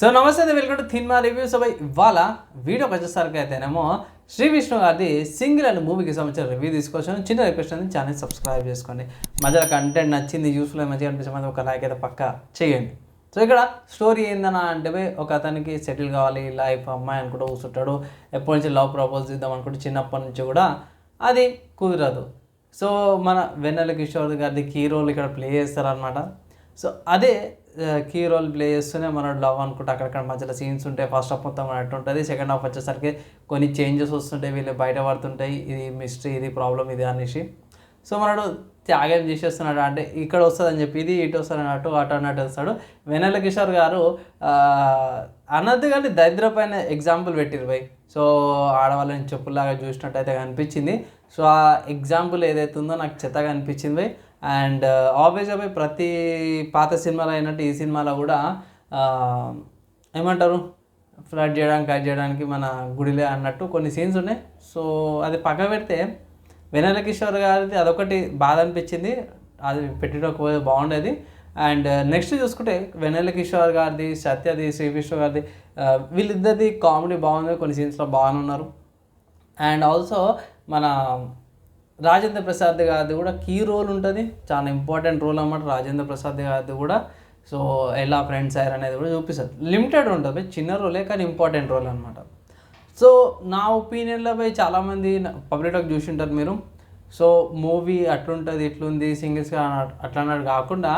So నమస్తే welcome to cinema reviews అవి ఇవాళ వీడియోకి వచ్చేసరికి అయితేనేమో శ్రీ విష్ణు గారిది సింగిల్ అనే మూవీకి సంబంధించిన రివ్యూ తీసుకొచ్చాను చిన్న రిక్వెస్ట్ అనేది ఛానల్ సబ్స్క్రైబ్ చేసుకోండి. మధ్యలో కంటెంట్ నచ్చింది యూస్ఫుల్ మంచిగా అనిపించమని ఒక లైక్ అయితే పక్క చేయండి. సో ఇక్కడ స్టోరీ ఏందన్నా అంటే ఒక అతనికి సెటిల్ కావాలి లైఫ్ అమ్మాయి అనుకుంటూ కూర్చుంటాడు. ఎప్పటి నుంచి లవ్ ప్రపోజ్ చేద్దాం అనుకుంటే చిన్నప్పటి నుంచి కూడా అది కుదరదు. సో మన వెన్నెల కిషోర్ గారిది కీ రోల్ ఇక్కడ ప్లే చేస్తారనమాట సో అదే కీ రోల్ ప్లే చేస్తూనే మన లవ్ అనుకుంటే. అక్కడక్కడ మధ్యలో సీన్స్ ఉంటాయి ఫస్ట్ హాఫ్ మొత్తం అన్నట్టు ఉంటుంది. సెకండ్ హాఫ్ వచ్చేసరికి కొన్ని చేంజెస్ వస్తుంటాయి వీళ్ళు బయట పడుతుంటాయి. ఇది మిస్టరీ ఇది ప్రాబ్లం ఇది అనేసి. సో మనడు త్యాగం చేసేస్తున్నాడు. అంటే ఇక్కడ వస్తుందని చెప్పి ఇది ఇటు వస్తుంది అన్నట్టు అటు అన్నట్టు వస్తాడు. వెనల్ల కిషోర్ గారు ఆ, అన్నది కానీ దరిద్ర పైన ఎగ్జాంపుల్ పెట్టిరు భయ్ సో ఆడవాళ్ళని చెప్పులాగా చూసినట్టయితే కనిపించింది. సో ఆ ఎగ్జాంపుల్ ఏదైతే ఉందో నాకు చెత్తగా అనిపించింది భయ్ అండ్ uh, ఆబ్వియస్గా భయ్ ప్రతి పాత సినిమాలో అయినట్టు ఈ సినిమాలో కూడా ఏమంటారు? ఫ్లడ్ చేయడానికి కట్ చేయడానికి మన గుడిలే అన్నట్టు కొన్ని సీన్స్ ఉన్నాయి. సో అది పక్క పెడితే వెనెల కిషోర్ గారిది అదొకటి బాధ అనిపించింది. అది పెట్టడం బాగుండేది. అండ్ uh, నెక్స్ట్ చూసుకుంటే వెనల్ల కిషోర్ గారిది సత్యది శ్రీకృష్ణ గారిది uh, వీళ్ళిద్దరిది కామెడీ బాగుంది కొన్ని సీన్స్లో బాగానే ఉన్నారు. అండ్ ఆల్సో మన రాజేంద్ర ప్రసాద్ గారిది కూడా కీ రోల్ ఉంటుంది. చాలా ఇంపార్టెంట్ రోల్ అన్నమాట రాజేంద్ర ప్రసాద్ గారిది కూడా. సో ఎలా ఫ్రెండ్స్ అయ్యారు అనేది కూడా చూపిస్తారు లిమిటెడ్ ఉంటుంది చిన్న రోలే కానీ ఇంపార్టెంట్ రోల్ అనమాట సో నా ఒపీనియన్లో పోయి చాలామంది పబ్లిక్ టాక్ చూసి ఉంటారు మీరు. సో మూవీ అట్లుంటుంది ఇట్లుంది సింగిల్స్గా అట్లా అన్నట్టు కాకుండా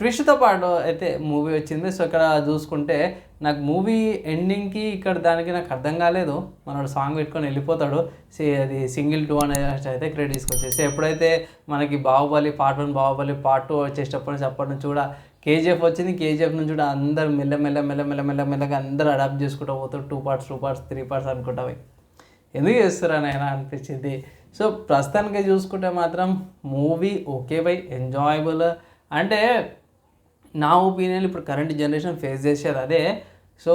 ట్విస్ట్తో పాటు అయితే మూవీ వచ్చింది. సో ఇక్కడ చూసుకుంటే నాకు మూవీ ఎండింగ్కి ఇక్కడ దానికి నాకు అర్థం కాలేదు. మనోడు సాంగ్ పెట్టుకొని వెళ్ళిపోతాడు. సి అది సింగిల్ టూ అనేది అయితే క్రెడిట్ తీసుకొచ్చేసి. ఎప్పుడైతే మనకి Baahubali part one Baahubali part two వచ్చేటప్పటి నుంచి అప్పటి నుంచి కూడా కేజీఎఫ్ వచ్చింది. కేజీఎఫ్ నుంచి కూడా అందరు మెల్ల మెల్ల మెల్ల మెల్ల మెల్ల మెల్లగా అందరూ అడాప్ట్ చేసుకుంటూ పోతారు. Two parts two parts three parts అనుకుంటావి ఎందుకు చేస్తారని నాయన అనిపించింది? సో ప్రస్తుతానికి చూసుకుంటే మాత్రం మూవీ ఓకే బై ఎంజాయబుల్ అంటే నా ఒపీనియన్ ఇప్పుడు కరెంట్ జనరేషన్ ఫేస్ చేసేది అదే. సో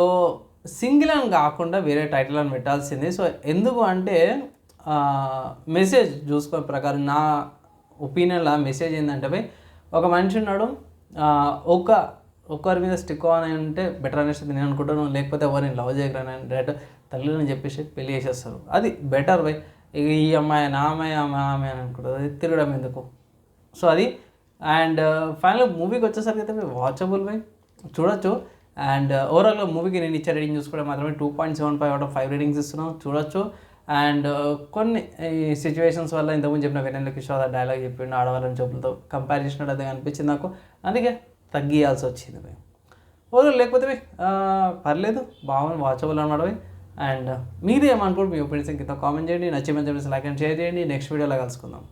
సింగిల్ అని కాకుండా వేరే టైటిల్ అని పెట్టాల్సింది. సో ఎందుకు అంటే మెసేజ్ చూసుకునే ప్రకారం నా ఒపీనియన్లో మెసేజ్ ఏంటంటే బై ఒక మనిషి ఉన్నాడు ఒక ఒకరి మీద స్టిక్ అని అంటే బెటర్ అనేసి నేను అనుకుంటాను. లేకపోతే ఎవరిని లవ్ చేయగలను డైరెక్ట్ తల్లిని చెప్పేసి పెళ్ళి చేసేస్తారు. అది బెటర్ బై ఈ అమ్మాయి నా అమ్మాయి ఆమె ఆమె అని అనుకుంటుంది అది తిరగడం ఎందుకు? సో అది అండ్ ఫైనల్ మూవీకి వచ్చేసరికి అయితే వాచబుల్ బై చూడొచ్చు. అండ్ ఓవరాల్గా మూవీకి నేను ఇచ్చే రేటింగ్ చూసుకుంటే మాత్రమే two point seven five out of five ratings ఇస్తున్నాం. చూడొచ్చు. అండ్ uh, కొన్ని ఈ సిచ్యువేషన్స్ వల్ల ఇంతకుముందు చెప్పిన వెనెల కిషోర్ డైలాగ్ చెప్పిండు ఆడవాళ్ళని చెప్పులతో కంపేర్ చేసినట్టు అది అనిపించింది నాకు. అందుకే తగ్గియాల్సి వచ్చింది ఓ ఓవరాల్ లేకపోతే పర్లేదు. బాగుంది వాచబుల్ అన్నమాట బై అండ్ మీరేమనుకోండి మీ ఒపీనియన్స్ కింద కామెంట్ చేయండి. నచ్చి మంచి లైక్ అండ్ షేర్ చేయండి. నెక్స్ట్ వీడియోలో కలుసుకుందాం.